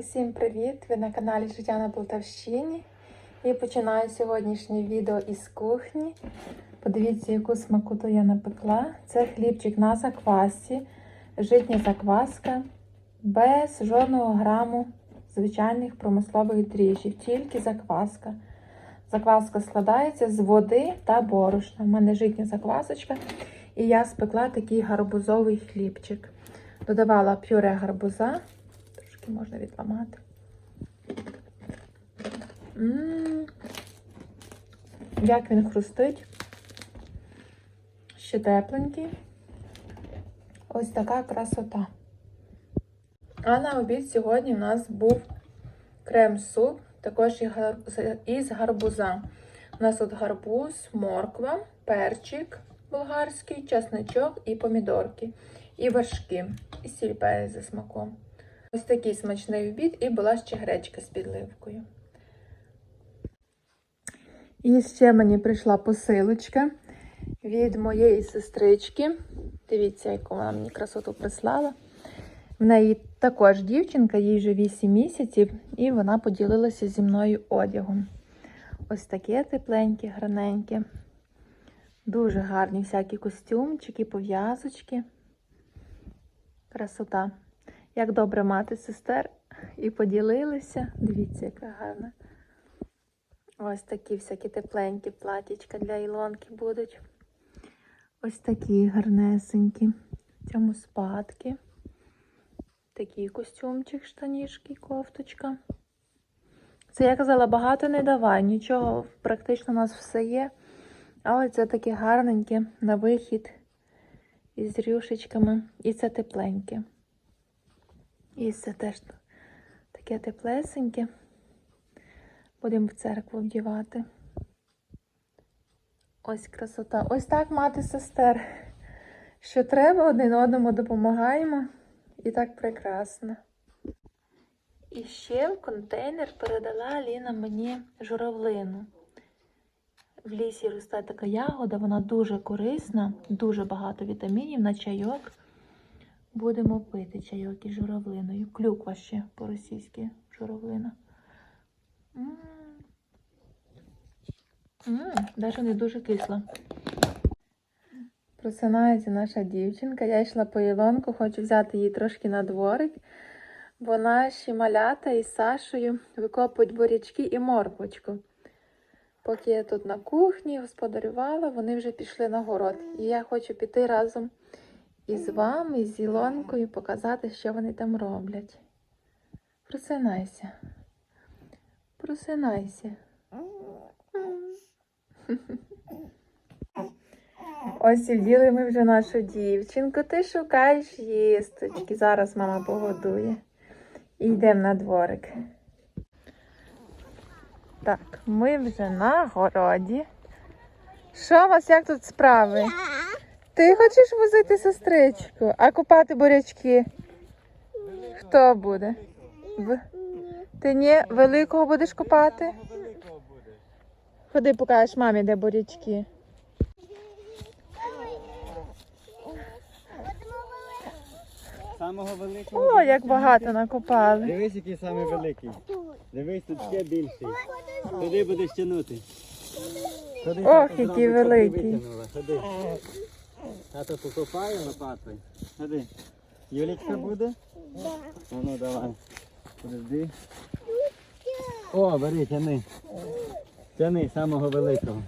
Усім привіт! Ви на каналі Життя на Полтавщині. І починаю сьогоднішнє відео із кухні. Подивіться, яку смакоту я напекла. Це хлібчик на заквасці, житня закваска, без жодного граму звичайних промислових дріжджів, тільки закваска. Закваска складається з води та борошна. У мене житня заквасочка. І я спекла такий гарбузовий хлібчик. Додавала пюре гарбуза. Трошки можна відламати. М, Як він хрустить. Ще тепленький. Ось така красота. А на обід сьогодні у нас був крем-суп, також із гарбуза. У нас тут гарбуз, морква, перчик болгарський, чесничок і помідорки, і вершки, і сіль за смаком. Ось такий смачний обід, і була ще гречка з підливкою. І ще мені прийшла посилочка від моєї сестрички. Дивіться, яку вона мені красоту прислала. В неї також дівчинка, їй вже 8 місяців, і вона поділилася зі мною одягом. Ось таке тепленьке, граненьке. Дуже гарні всякі костюмчики, пов'язочки. Красота. Як добре мати сестер і поділилися. Дивіться, яка гарна. Ось такі всякі тепленькі платічка для Ілонки будуть. Ось такі гарнесенькі. В цьому спадки. Такий костюмчик, штанішки, кофточка. Це я казала, багато не давай, нічого, практично у нас все є. Але це таке гарненьке на вихід із рюшечками. І це тепленьке. І це теж таке теплесеньке. Будемо в церкву вдівати. Ось красота. Ось так мати сестер. Що треба, один одному допомагаємо. І так прекрасно. І ще в контейнер передала Ліна мені журавлину. В лісі росте така ягода, вона дуже корисна, дуже багато вітамінів на чайок. Будемо пити чайок із журавлиною. Клюква ще по-російськи журавлина. М, не дуже кисла. Просинається наша дівчинка. Я йшла по Ілонку, хочу взяти її трошки на дворик, бо наші малята із Сашою викопують бурячки і морквочку. Поки я тут на кухні господарювала, вони вже пішли на город. І я хочу піти разом із вами, з Ілонкою, показати, що вони там роблять. Просинайся. Просинайся. Ось і вділи ми вже нашу дівчинку. Ти шукаєш їсточки. Зараз мама погодує. І йдемо на дворик. Так, ми вже на городі. Що у вас як тут справи? Ти хочеш возити сестричку, а купати бурячки? Хто буде? В- Ти ні, великого будеш купати? Ходи, покажеш мамі, де бурячки. Самого великого. О, як багато накопали. Дивись, який самий великий. Дивись, тут ще більший. Туди будеш тягнути. Туди Ох, який великий. витягнула. Ходи. Тато покопає лопатою. Ходи. Юлічка буде? А ну давай. Подожди. О, бери, тяни. Тяни самого великого.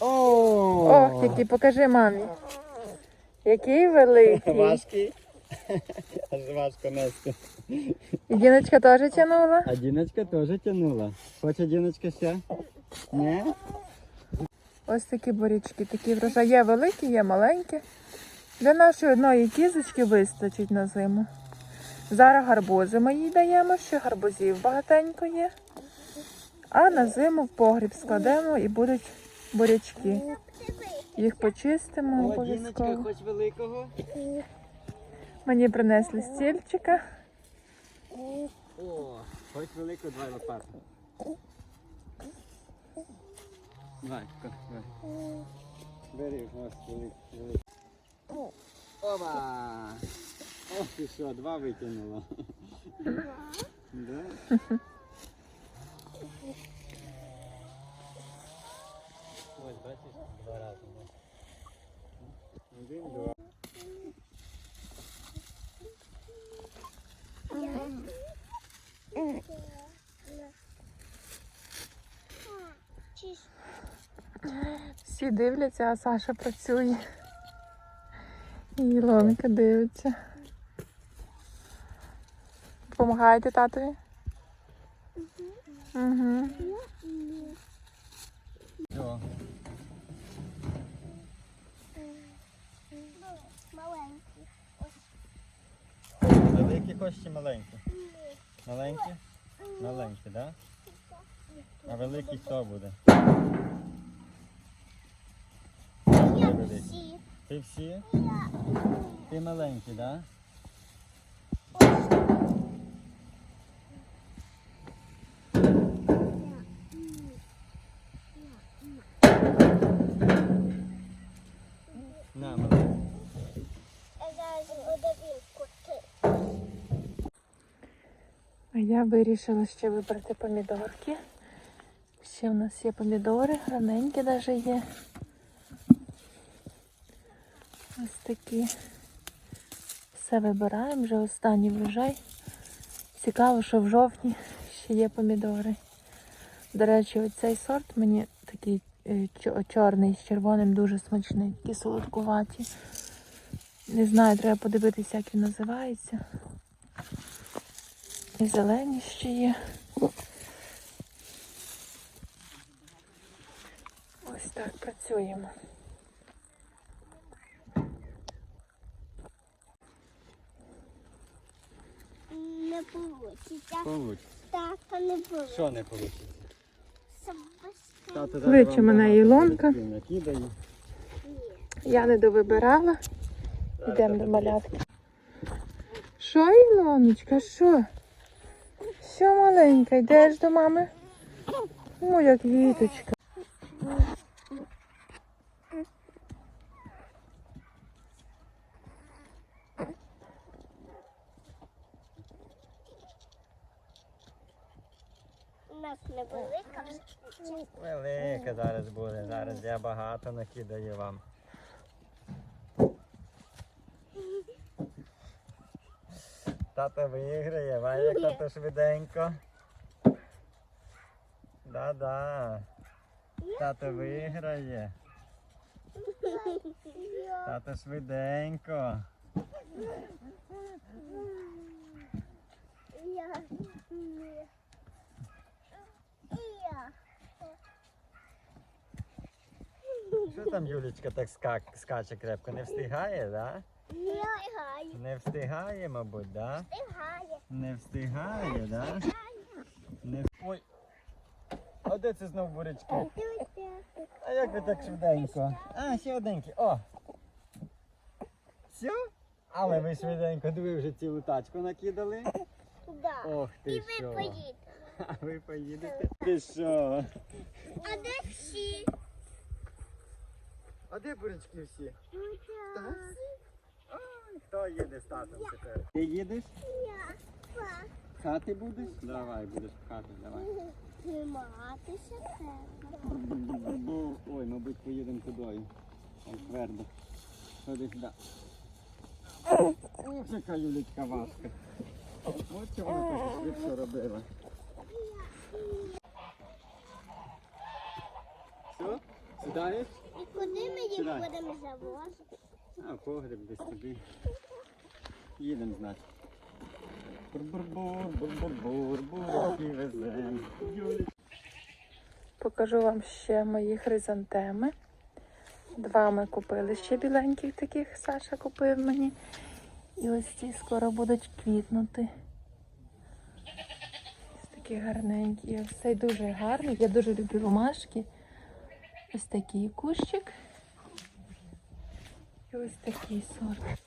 О! Ох, який, покажи мамі. Який великий. Важкий. Аж важко нести. І Діночка теж тянула. А Діночка теж тянула. Хоче Діночка ще? Ні? Ось такі бурячки, такі врожай. Є великі, є маленькі. Для нашої одної кізочки вистачить на зиму. Зараз гарбузи ми їй даємо, ще гарбузів багатенько є. А на зиму в погріб складемо і будуть бурячки. Їх почистимо обов'язково. хоч великого? Мені принесли стільчика. О, хоч велику, давай лопату. Давай, ко- давай. Бери, господи. Опа! Ох ти що, два витягнула. Да? Ось бачиш, два рази. Один, два. Всі дивляться, а Саша працює. І Ілонка дивиться. Допомагаєте татові? Угу. Все. Маленький. Великі хочеш чи маленькі? Маленькі? Маленькі, так? Да? А великий хто буде? Великий. всі. Ти всі? Я. Ти маленький, так? Да? На. А я вирішила ще вибрати помідорки. Ще в нас є помідори, раненькі навіть є. Ось такі. Все вибираємо, вже останній врожай. Цікаво, що в жовтні ще є помідори. До речі, оцей сорт мені такий е, чорний з червоним дуже смачний, такі солодкуваті. Не знаю, треба подивитися, як він називається. І зелені ще є. Ось так працюємо. Получиться. Так, не получиться. Що не вийде? Кличе мене Ілонка. Я не довибирала. Йдемо до малятки. Що, Ілоночка, що? Що маленька, йдеш до мами? Моя квіточка. У нас невелика. Велике зараз буде. Зараз я багато накидаю вам. Тато виграє, бачиш, як тато швиденько. Да-да. Тато виграє. Тато швиденько. Я. Ні. І я. Що там Юлічка так скак, скаче крепко? Не встигає, да? Не встигаю. Не встигає, мабуть, да? Встигає. Не встигає, да? Не... Ой. А де це знов бурячки? А як ви так швиденько? А, ще одненький. О! Все? Але ви швиденько, диви вже цілу тачку накидали. Да. Ох ти І ви що. поїдете. А ви поїдете? Ти що? А де всі? А де бурячки всі? Ой, хто їде з татом тепер? Ти їдеш? Я. Па. Хати будеш? Давай, будеш пхати, давай. Триматися треба. Ой, мабуть, поїдемо туди. Там твердо. Ходи сюди. Ох, яка Юлічка важка. Ось чого вона так швидко робила. Все? Сідаєш? Куди ми їх Сідай. будемо завозити? А, в погреб десь тобі. Їдемо, значить. Бур-бур-бур, бур-бур-бур, бурки везем. Юлічка. Покажу вам ще мої хризантеми. Два ми купили ще біленьких таких, Саша купив мені. І ось ці скоро будуть квітнути. Ось такі гарненькі. Ось цей дуже гарний. Я дуже люблю ромашки. Ось такий кущик. І ось такий сорт.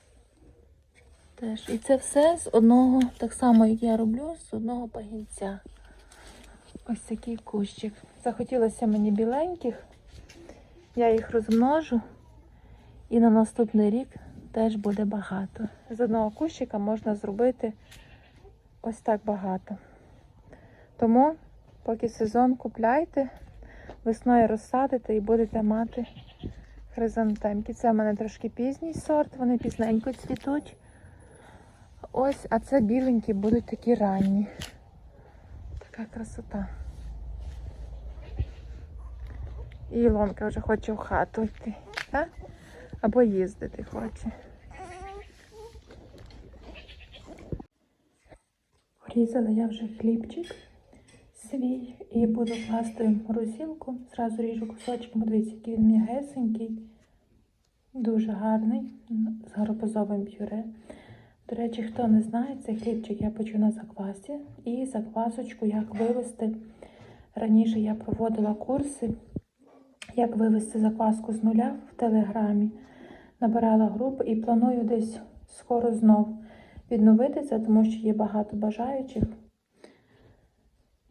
Теж. І це все з одного, так само як я роблю, з одного пагінця. Ось такий кущик. Захотілося мені біленьких. Я їх розмножу. І на наступний рік теж буде багато. З одного кущика можна зробити ось так багато. Тому, поки сезон купляйте, весною розсадите і будете мати хризантемки. Це в мене трошки пізній сорт, вони пізненько цвітуть. Ось, а це біленькі будуть такі ранні. Така красота. І Ілонка вже хоче в хату йти. Так? Або їздити хоче. Порізала я вже хлібчик свій і буду класти в морозилку. Зразу ріжу кусочками. Дивіться, який він м'ягесенький. Дуже гарний, з гарбузовим пюре. До речі, хто не знає, цей хлібчик я печу на заквасі. І заквасочку, як вивести. Раніше я проводила курси, як вивести закваску з нуля в телеграмі. Набирала групу і планую десь скоро знов відновити це, тому що є багато бажаючих.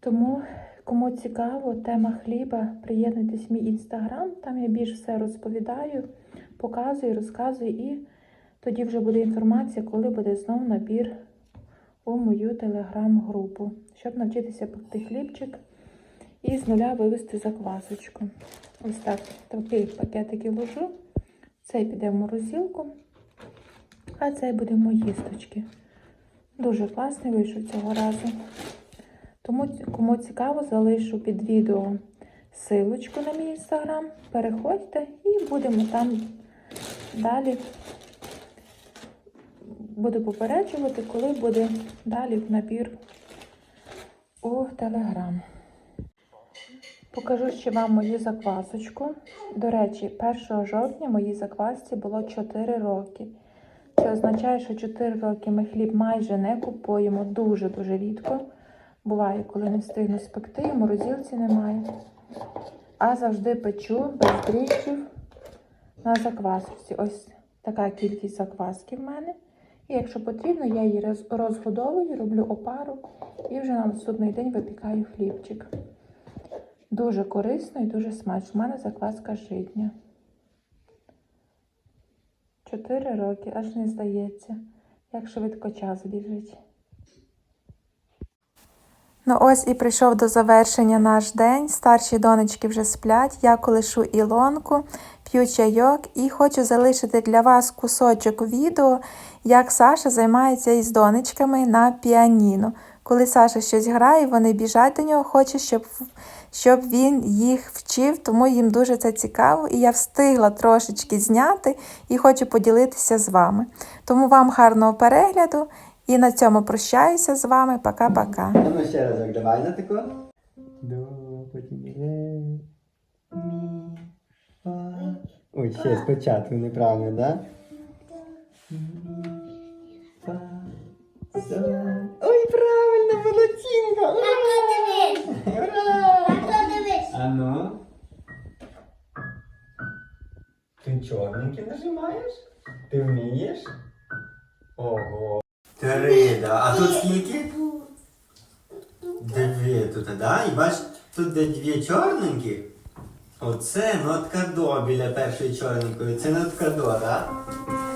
Тому, кому цікаво, тема хліба, приєднуйтесь в мій інстаграм, там я більш все розповідаю, показую, розказую, і тоді вже буде інформація, коли буде знов набір у мою телеграм-групу, щоб навчитися пекти хлібчик і з нуля вивести заквасочку. Ось так, такі пакетики ложу. Цей піде в морозилку, а цей буде в мої їсточки. Дуже класний вийшов цього разу. Тому, кому цікаво, залишу під відео силочку на мій інстаграм. Переходьте і будемо там далі. Буду попереджувати, коли буде далі набір у Телеграм. Покажу ще вам мою заквасочку. До речі, 1 жовтня моїй заквасці було 4 роки. Це означає, що 4 роки ми хліб майже не купуємо дуже-дуже рідко. Буває, коли не встигну спекти, і морозилці немає. А завжди печу без дріжджів на заквасці. Ось така кількість закваски в мене. І якщо потрібно, я її розгодовую, роблю опару і вже на наступний день випікаю хлібчик. Дуже корисно і дуже смачно. У мене закваска житня. Чотири роки, аж не здається, як швидко час біжить. Ну ось і прийшов до завершення наш день. Старші донечки вже сплять. Я колишу Ілонку, п'ю чайок і хочу залишити для вас кусочок відео, як Саша займається із донечками на піаніно. Коли Саша щось грає, вони біжать до нього, хоче, щоб, щоб він їх вчив, тому їм дуже це цікаво. І я встигла трошечки зняти і хочу поділитися з вами. Тому вам гарного перегляду і на цьому прощаюся з вами. Пока-пока. А ну ще разок, давай на тако. До, потім ре, мі, фа. Ой, ще спочатку неправильно, да? Фа, соль. Ой, правильно, молодчинка! Ура! Ура! Дивись. А ну. Ти чорненький нажимаєш? Ти вмієш? Ого. Три, да. А тут скільки? Дві тут, да? І бач, тут де дві чорненькі. Оце нотка до біля першої чорненької. Це нотка до, да?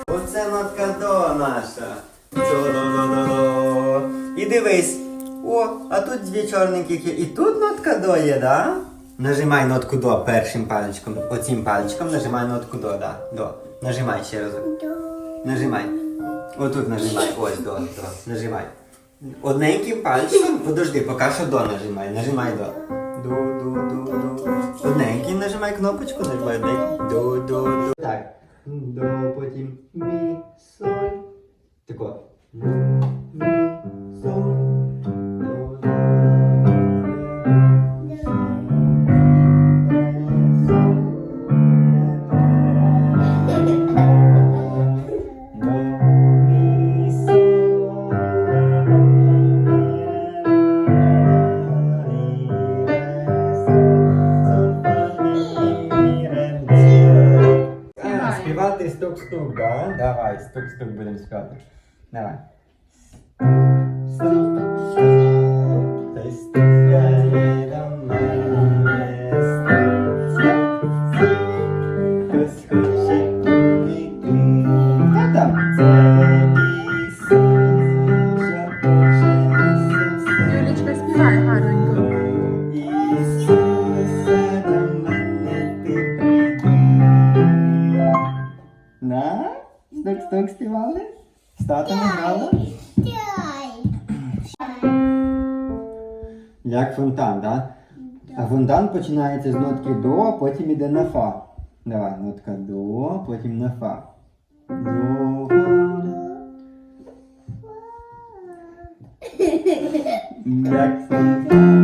Оце нотка до наша. До-до-до-до-до. І дивись. О, а тут дві чорненьких є. І тут нотка до є, да? Нажимай нотку до першим пальчиком. Оцім пальчиком нажимай нотку до, да. До. Нажимай ще разок. Нажимай. Отут нажимай. Ось до, до. Нажимай. Одненьким пальцем, Подожди, поки що до нажимай. Нажимай до. До, до, до, до. Одненьким нажимай кнопочку, нажимай одненьким. До, до, до. Так. До, потім мі, соль. Тако. Мі, соль. Стук-стук, да? Давай, стук-стук будемо співати. Давай. З татом грала? Як фонтан, так? А фонтан починається з нотки до, потім іде на фа. Давай, нотка до, потім на фа. До. Як фонтан.